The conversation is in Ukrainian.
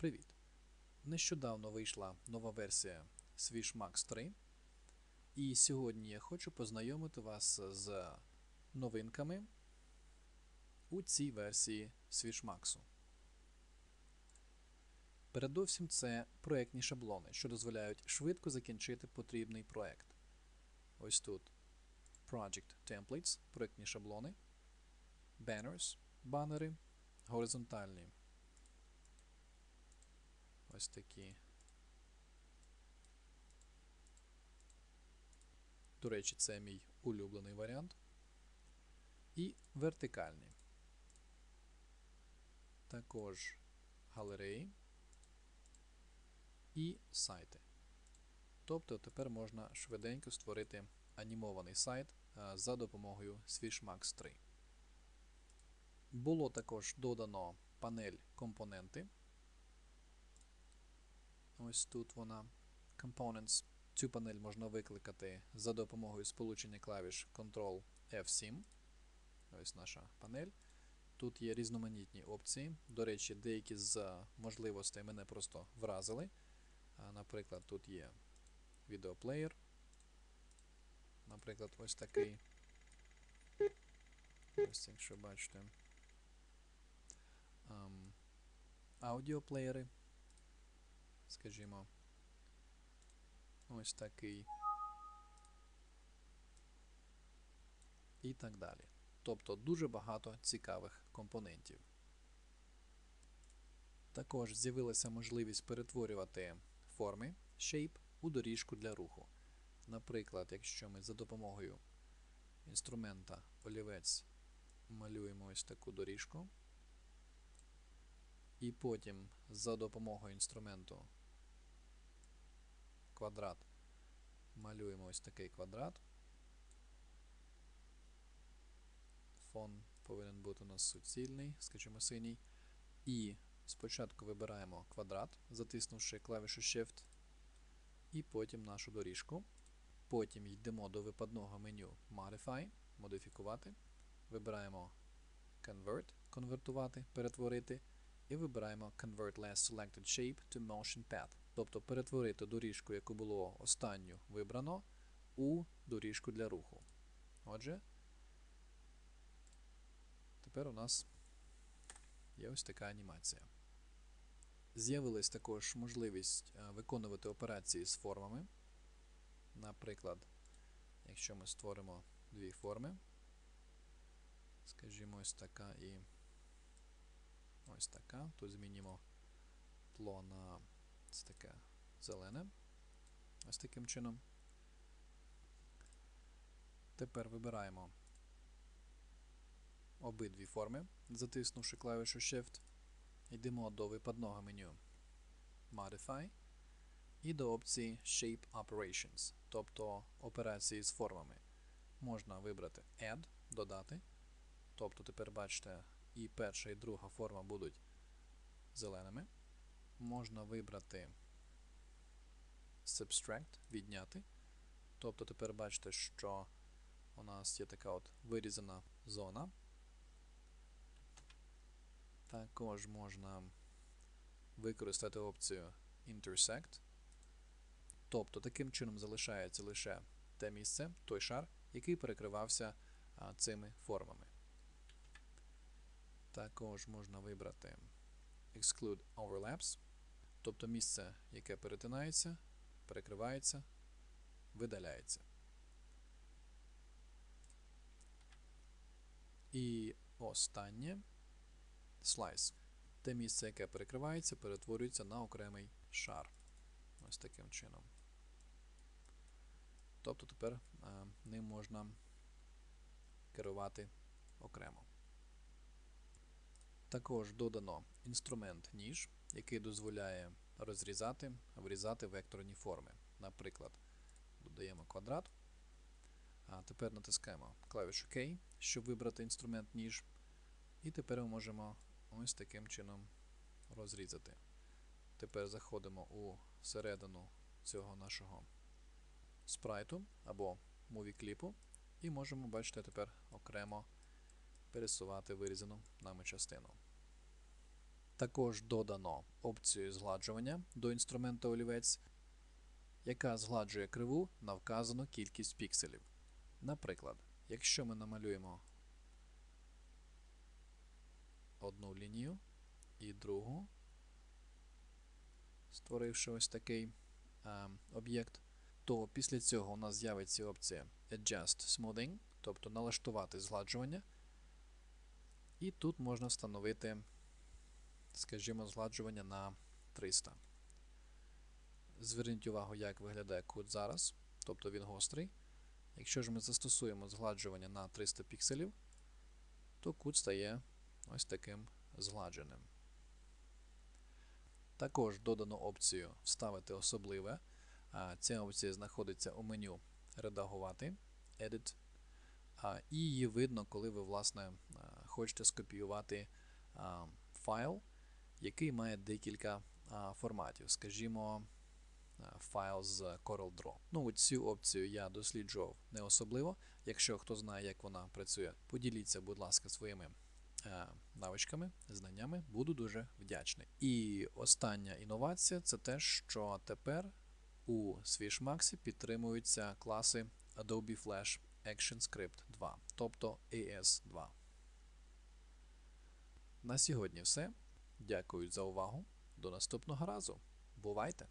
Привіт! Нещодавно вийшла нова версія Swish Max 3. І сьогодні я хочу познайомити вас з новинками у цій версії Swish Max. Передовсім це проєктні шаблони, що дозволяють швидко закінчити потрібний проєкт. Ось тут Project Templates, проєктні шаблони, Banners, банери, горизонтальні. Ось такі. До речі, це мій улюблений варіант. І вертикальні. Також галереї і сайти. Тобто тепер можна швиденько створити анімований сайт за допомогою SwishMax 3. Було також додано панель компоненти. Ось тут вона. Components. Цю панель можна викликати за допомогою сполучення клавіш Ctrl F7. Ось наша панель. Тут є різноманітні опції. До речі, деякі з можливостей мене просто вразили. Наприклад, тут є відеоплеєр. Наприклад, ось такий. Ось, якщо бачите. Аудіоплеєри скажімо, ось такий. І так далі. Тобто дуже багато цікавих компонентів. Також з'явилася можливість перетворювати форми Shape у доріжку для руху. Наприклад, якщо ми за допомогою інструмента олівець малюємо ось таку доріжку, і потім за допомогою інструменту квадрат. Малюємо ось такий квадрат. Фон повинен бути у нас суцільний, скажімо, синій. І спочатку вибираємо квадрат, затиснувши клавішу Shift, і потім нашу доріжку. Потім йдемо до випадного меню Modify, модифікувати. Вибираємо Convert, конвертувати, перетворити. І вибираємо Convert Last Selected Shape to Motion Path. Тобто перетворити доріжку, яку було останню вибрано, у доріжку для руху. Отже, тепер у нас є ось така анімація. З'явилась також можливість виконувати операції з формами. Наприклад, якщо ми створимо дві форми, скажімо, ось така і ось така, тут змінимо тло на Ось таке зелене. Ось таким чином. Тепер вибираємо обидві форми, затиснувши клавішу Shift. Йдемо до випадного меню Modify і до опції Shape Operations, тобто операції з формами. Можна вибрати Add, додати. Тобто тепер бачите, і перша, і друга форма будуть зеленими можна вибрати Subtract, відняти. Тобто тепер бачите, що у нас є така от вирізана зона. Також можна використати опцію Intersect. Тобто таким чином залишається лише те місце, той шар, який перекривався а, цими формами. Також можна вибрати Exclude Overlaps. Тобто місце, яке перетинається, перекривається, видаляється. І останнє слайс. Те місце, яке перекривається, перетворюється на окремий шар. Ось таким чином. Тобто тепер а, ним можна керувати окремо. Також додано інструмент ніж який дозволяє розрізати, врізати векторні форми. Наприклад, додаємо квадрат. А тепер натискаємо клавішу K, щоб вибрати інструмент ніж. І тепер ми можемо ось таким чином розрізати. Тепер заходимо у середину цього нашого спрайту або муві-кліпу, і можемо, бачите, тепер окремо пересувати вирізану нами частину. Також додано опцію згладжування до інструмента олівець, яка згладжує криву на вказану кількість пікселів. Наприклад, якщо ми намалюємо одну лінію і другу, створивши ось такий е, об'єкт, то після цього у нас з'явиться опція Adjust Smoothing, тобто налаштувати згладжування. І тут можна встановити, скажімо, згладжування на 300. Зверніть увагу, як виглядає кут зараз, тобто він гострий. Якщо ж ми застосуємо згладжування на 300 пікселів, то кут стає ось таким згладженим. Також додано опцію Вставити особливе. Ця опція знаходиться у меню Редагувати Edit. І її видно, коли ви власне, хочете скопіювати файл, який має декілька форматів. Скажімо, файл з CorelDRAW. Ну, Цю опцію я досліджував не особливо. Якщо хто знає, як вона працює, поділіться, будь ласка, своїми е, навичками, знаннями, буду дуже вдячний. І остання інновація це те, що тепер у Swishmax підтримуються класи Adobe Flash ActionScript 2, тобто AS2. На сьогодні все. Дякую за увагу. До наступного разу. Бувайте!